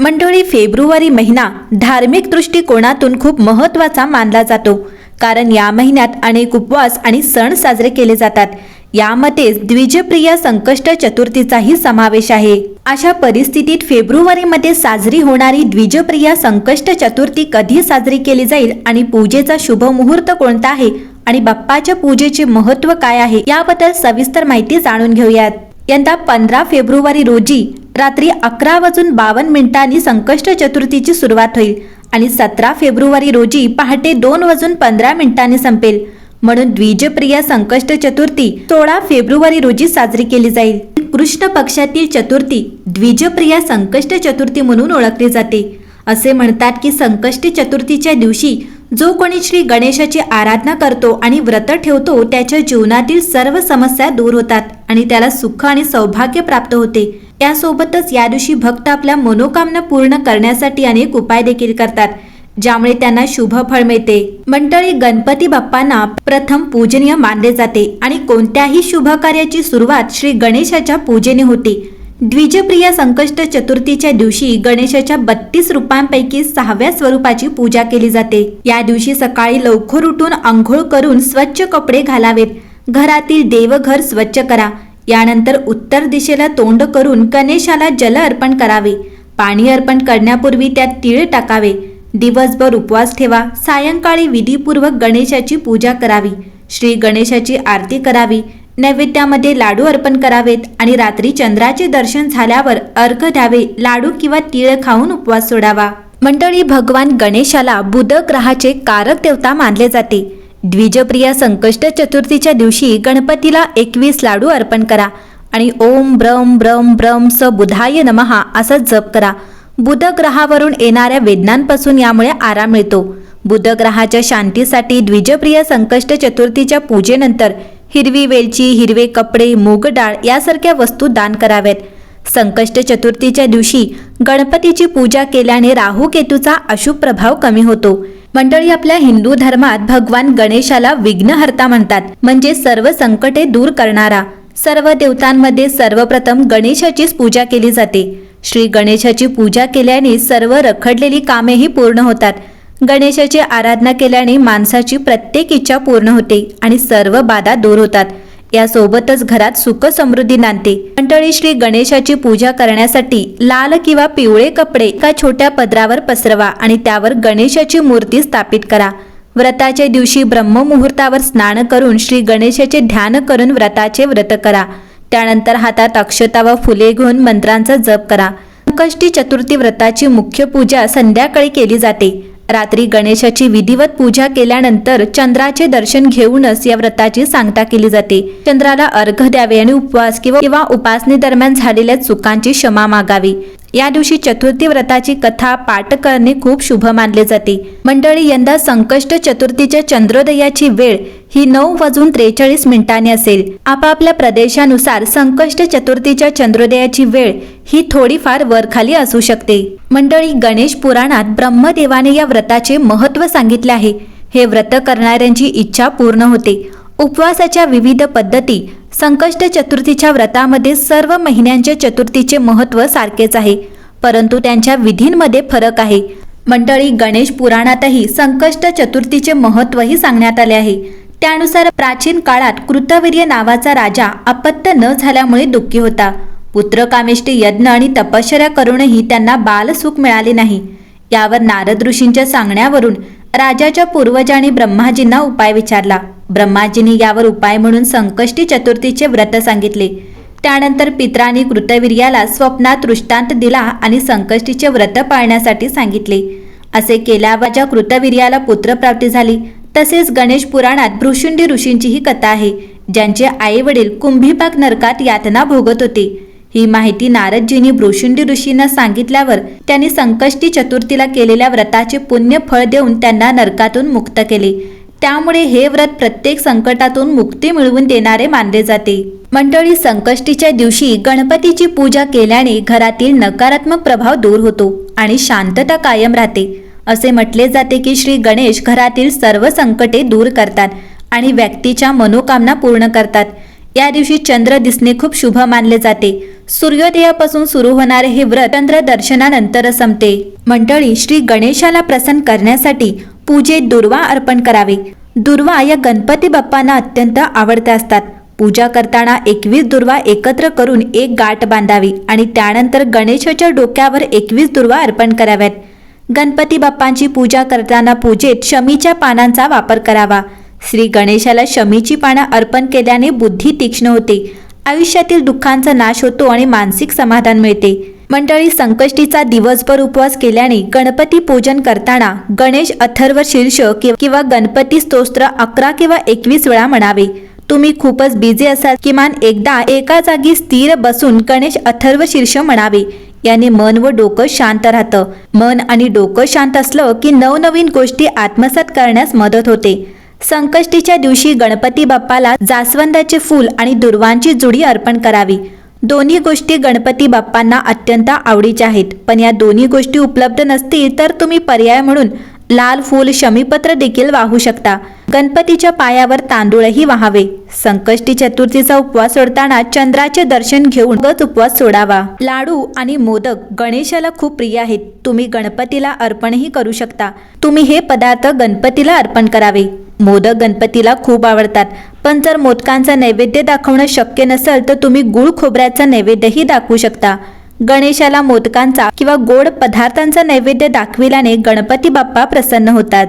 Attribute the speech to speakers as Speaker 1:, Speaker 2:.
Speaker 1: मंडळी फेब्रुवारी महिना धार्मिक दृष्टिकोनातून खूप महत्त्वाचा मानला जातो. कारण या महिन्यात अनेक उपवास आणि सण साजरे केले जातात. यामध्ये द्विजप्रिया संकष्ट चतुर्थीचाही समावेश आहे. अशा परिस्थितीत फेब्रुवारीमध्ये साजरी होणारी द्विजप्रिया संकष्ट चतुर्थी कधी साजरी केली जाईल आणि पूजेचा शुभ मुहूर्त कोणता आहे आणि बाप्पाच्या पूजेचे महत्त्व काय आहे याबद्दल सविस्तर माहिती जाणून घेऊयात. यंदा पंधरा फेब्रुवारी रोजी रात्री अकरा वाजून बावन्न मिनिटांनी संकष्ट चतुर्थीची सुरुवात होईल आणि सतरा फेब्रुवारी रोजी पहाटे दोन वाजून पंधरा मिनिटांनी संपेल. म्हणून द्विजप्रिया संकष्ट चतुर्थी सोळा फेब्रुवारी रोजी साजरी केली जाईल. कृष्ण पक्षातील चतुर्थी द्विजप्रिया संकष्ट चतुर्थी म्हणून ओळखली जाते. असे म्हणतात की संकष्टी चतुर्थीच्या दिवशी जो कोणी श्री गणेशाची आराधना करतो आणि व्रत ठेवतो त्याच्या जीवनातील सर्व समस्या दूर होतात आणि त्याला सुख आणि सौभाग्य प्राप्त होते. यासोबतच या दिवशी भक्त आपल्या मनोकामना पूर्ण करण्यासाठी अनेक उपाय देखील करतात ज्यामुळे त्यांना शुभ फळ मिळते. मंडळी गणपती बाप्पांना प्रथम पूजनीय मानले जाते आणि कोणत्याही शुभ कार्याची सुरुवात श्री गणेशाच्या पूजेने होते. द्विजप्रिया संकष्ट चतुर्थीच्या दिवशी गणेशाच्या बत्तीस रूपांपैकी सहाव्या स्वरूपाची पूजा केली जाते. या दिवशी सकाळी लवकर उठून आंघोळ करून स्वच्छ कपडे घालावेत. घरातील देवघर स्वच्छ करा. यानंतर उत्तर दिशेला तोंड करून गणेशाला जल अर्पण करावे. पाणी अर्पण करण्यापूर्वी त्यात तीळ टाकावे. दिवसभर उपवास ठेवा. सायंकाळी विधीपूर्वक गणेशाची पूजा करावी. श्री गणेशाची आरती करावी. नैवेद्यामध्ये लाडू अर्पण करावेत आणि रात्री चंद्राचे दर्शन झाल्यावर अर्घ द्यावे. लाडू किंवा तीळ खाऊन उपवास सोडावा. मंडळी भगवान गणेशाला बुध ग्रहाचे कारक देवता मानले जाते. द्विजप्रिया संकष्ट चतुर्थीच्या दिवशी गणपतीला एकवीस लाडू अर्पण करा आणि ओम ब्रम ब्रम ब्रम स बुधाय नमहा असा जप करा. बुध ग्रहावरून येणाऱ्या वेदनांपासून यामुळे आराम मिळतो. बुध ग्रहाच्या शांतीसाठी द्विजप्रिय संकष्ट चतुर्थीच्या पूजेनंतर हिरवी वेलची हिरवे कपडे मूग डाळ यासारख्या वस्तू दान कराव्यात. संकष्ट चतुर्थीच्या दिवशी गणपतीची पूजा केल्याने राहू केतूचा अशुभ प्रभाव कमी होतो. मंडळी आपल्या हिंदू धर्मात भगवान गणेशाला विघ्नहर्ता म्हणतात. म्हणजे सर्व संकटे दूर करणारा. सर्व देवतांमध्ये सर्वप्रथम गणेशाचीच पूजा केली जाते. श्री गणेशाची पूजा केल्याने सर्व रखडलेली कामेही पूर्ण होतात. गणेशाची आराधना केल्याने माणसाची प्रत्येक इच्छा पूर्ण होते आणि सर्व बाधा दूर होतात. यासोबतच घरात सुख समृद्धी नांदते. मंडळी श्री गणेशाची पूजा करण्यासाठी लाल किंवा पिवळे कपडे एका छोट्या पदरावर पसरवा आणि त्यावर गणेशाची मूर्ती स्थापित करा. व्रताच्या दिवशी ब्रह्ममुहूर्तावर स्नान करून श्री गणेशाचे ध्यान करून व्रताचे व्रत करा. त्यानंतर हातात अक्षता व फुले घेऊन मंत्रांचा जप करा. संकष्टी चतुर्थी व्रताची मुख्य पूजा संध्याकाळी केली जाते. रात्री गणेशाची विधिवत पूजा केल्यानंतर चंद्राचे दर्शन घेऊनच या व्रताची सांगता केली जाते. चंद्राला अर्घ द्यावे आणि उपवास किंवा किंवा उपासनेदरम्यान झालेल्या चुकांची क्षमा मागावी. या दिवशी चतुर्थी व्रताची कथा पाठ करणे खूप शुभ मानले जाते. मंडळी यंदा संकष्ट चतुर्थीच्या चंद्रोदयाची वेळ ही नऊ वाजून त्रेचाळीस मिनिटांनी असेल. आपापल्या प्रदेशानुसार संकष्ट चतुर्थीच्या चंद्रोदयाची वेळ ही थोडीफार वरखाली असू शकते. मंडळी गणेश पुराणात ब्रह्मदेवाने या व्रताचे महत्त्व सांगितले आहे. हे व्रत करणाऱ्यांची इच्छा पूर्ण होते. उपवासाच्या विविध पद्धती संकष्ट चतुर्थीच्या व्रतामध्ये सर्व महिन्यांच्या चतुर्थीचे महत्त्व सारखेच आहे परंतु त्यांच्या विधींमध्ये फरक आहे. मंडळी गणेश पुराणातही संकष्ट चतुर्थीचे महत्त्वही सांगण्यात आले आहे. त्यानुसार प्राचीन काळात कृतवीर्य नावाचा राजा अपत्य न झाल्यामुळे दुःखी होता. पुत्रकामेष्टी यज्ञ आणि तपश्चर्या करूनही त्यांना बालसुख मिळाले नाही. यावर नारद ऋषींच्या सांगण्यावरून राजाच्या पूर्वजांनी ब्रह्माजींना उपाय विचारला. ब्रह्माजींनी यावर उपाय म्हणून संकष्टी चतुर्थीचे व्रत सांगितले. त्यानंतर पित्रांनी कृतवीर्याला स्वप्नात दृष्टांत दिला आणि संकष्टीचे व्रत पाळण्यासाठी सांगितले. असे केल्यावर ज्या कृतवीर्याला पुत्रप्राप्ती झाली तसेच गणेश पुराणात भृशुंडी ऋषींची ही कथा आहे ज्यांचे आई वडील कुंभीपाक नरकात यातना भोगत होते. ही माहिती नारदजींनी भृशुंडी ऋषींना सांगितल्यावर त्यांनी संकष्टी चतुर्थीला केलेल्या व्रताचे पुण्य फळ देऊन त्यांना नरकातून मुक्त केले. त्यामुळे हे व्रत प्रत्येक संकटातून मुक्ती मिळवून देणारे मानले जाते. मंडळी संकष्टीच्या दिवशी गणपतीची पूजा केल्याने घरातील नकारात्मक प्रभाव दूर होतो आणि शांतता कायम राहते. असे म्हटले जाते की श्री गणेश घरातील सर्व संकटे दूर करतात आणि व्यक्तीच्या मनोकामना पूर्ण करतात. या दिवशी चंद्र दिसणे खूप शुभ मानले जाते. सूर्योदयापासून सुरू होणारे हे व्रत चंद्र दर्शनानंतर संपते. मंडळी श्री गणेशाला प्रसन्न करण्यासाठी पूजेत दुर्वा अर्पण करावे. दुर्वा या गणपती बाप्पांना अत्यंत आवडत्या असतात. पूजा करताना एकवीस दुर्वा एकत्र करून एक गाठ बांधावी आणि त्यानंतर गणेशाच्या डोक्यावर एकवीस दुर्वा अर्पण कराव्यात. गणपती बाप्पांची पूजा करताना पूजेत शमीच्या पानांचा वापर करावा. श्री गणेशाला शमीची पानं अर्पण केल्याने बुद्धी तीक्ष्ण होते. आयुष्यातील दुःखांचा नाश होतो आणि मानसिक समाधान मिळते. मंडळी संकष्टीचा दिवसभर उपवास केल्याने गणपती पूजन करताना गणेश अथर्व शीर्ष किंवा गणपती स्तोत्र अकरा किंवा एकवीस वेळा म्हणावे. तुम्ही खूपच बिझी असाल. किमान एकदा एका जागी स्थिर बसून गणेश अथर्व शीर्ष म्हणावे. याने मन व डोकं शांत राहतं. मन आणि डोकं शांत असलं की नवनवीन गोष्टी आत्मसात करण्यास मदत होते. संकष्टीच्या दिवशी गणपती बाप्पाला जास्वंदाचे फूल आणि दुर्वांची जुडी अर्पण करावी. दोन्ही गोष्टी गणपती बाप्पांना अत्यंत आवडीच्या आहेत. पण या दोन्ही गोष्टी उपलब्ध नसतील तर तुम्ही पर्याय म्हणून लाल फूल शमीपत्र देखील वाहू शकता. गणपतीच्या पायावर तांदूळही वाहावे. संकष्टी चतुर्थीचा उपवास सोडताना चंद्राचे दर्शन घेऊन गच उपवास सोडावा. लाडू आणि मोदक गणेशाला खूप प्रिय आहेत. तुम्ही गणपतीला अर्पणही करू शकता. तुम्ही हे पदार्थ गणपतीला अर्पण करावे. मोदक गणपतीला खूप आवडतात. पण जर मोदकांचा नैवेद्य दाखवणं शक्य नसेल तर तुम्ही गुळ खोबऱ्याचा नैवेद्यही दाखवू शकता. गणेशाला मोदकांचा किंवा गोड पदार्थांचा नैवेद्य दाखविल्याने गणपती बाप्पा प्रसन्न होतात.